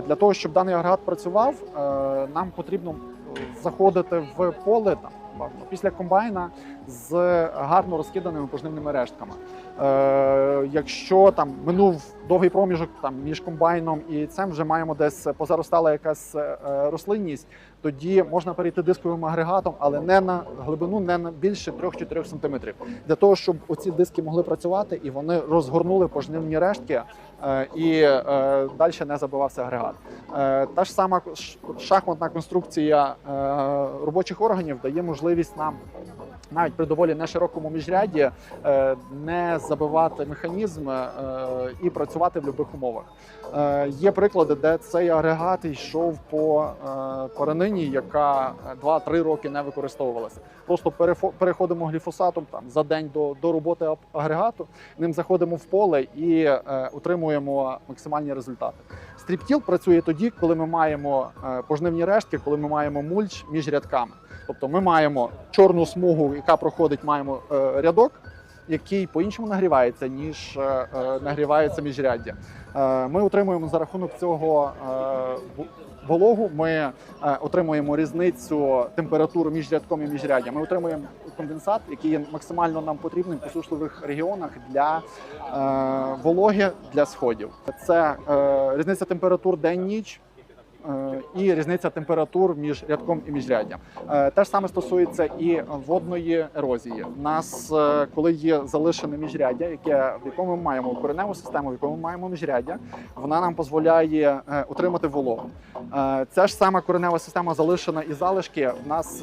Для того, щоб даний агрегат працював, е, нам потрібно е, заходити в поле там бажано, після комбайна з гарно розкиданими пожнивними рештками. Е, Якщо там минув довгий проміжок там між комбайном і цим вже маємо десь позаростала якась е, рослинність, тоді можна перейти дисковим агрегатом, але не на глибину, не на більше 3-4 см. Для того, щоб оці диски могли працювати і вони розгорнули пожнивні рештки е, і е, далі не забивався агрегат. Е, Та ж сама шахматна конструкція е, робочих органів дає можливість нам навіть при доволі неширокому міжряді е, не забивати механізм е, і працювати в будь-яких умовах. Е, Є приклади, де цей агрегат йшов по паранині, яка 2-3 роки не використовувалася. Просто переходимо гліфосатом там за день до, до роботи агрегату, ним заходимо в поле і отримуємо максимальні результати. Стріптіл працює тоді, коли ми маємо пожнивні рештки, коли ми маємо мульч між рядками. Тобто ми маємо чорну смугу, яка проходить, маємо е, рядок, який по-іншому нагрівається, ніж е, е, нагрівається міжряддя. Ми отримуємо за рахунок цього вологу. Ми отримуємо різницю температур між рядком і міжряддя. Ми отримуємо конденсат, який є максимально нам потрібним по сушливих регіонах для вологи для сходів. Це різниця температур день-ніч. І різниця температур між рядком і міжряддям. Е, Те ж саме стосується і водної ерозії. У нас, е, коли є залишене міжряддя, яке в якому ми маємо кореневу систему, в якому ми маємо міжряддя, вона нам дозволяє е, утримати вологу. Ця ж сама коренева система залишена і залишки в нас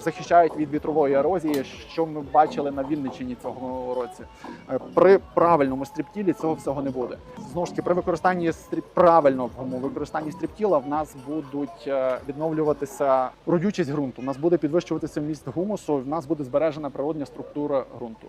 захищають від вітрової ерозії, що ми бачили на Вінниччині цього році. При правильному стріптілі цього всього не буде. Знову ж таки, при використанні правильному використанні стріптіла в нас будуть е, відновлюватися родючість ґрунту. у нас буде підвищуватися міст гумусу. В нас буде збережена природня структура ґрунту.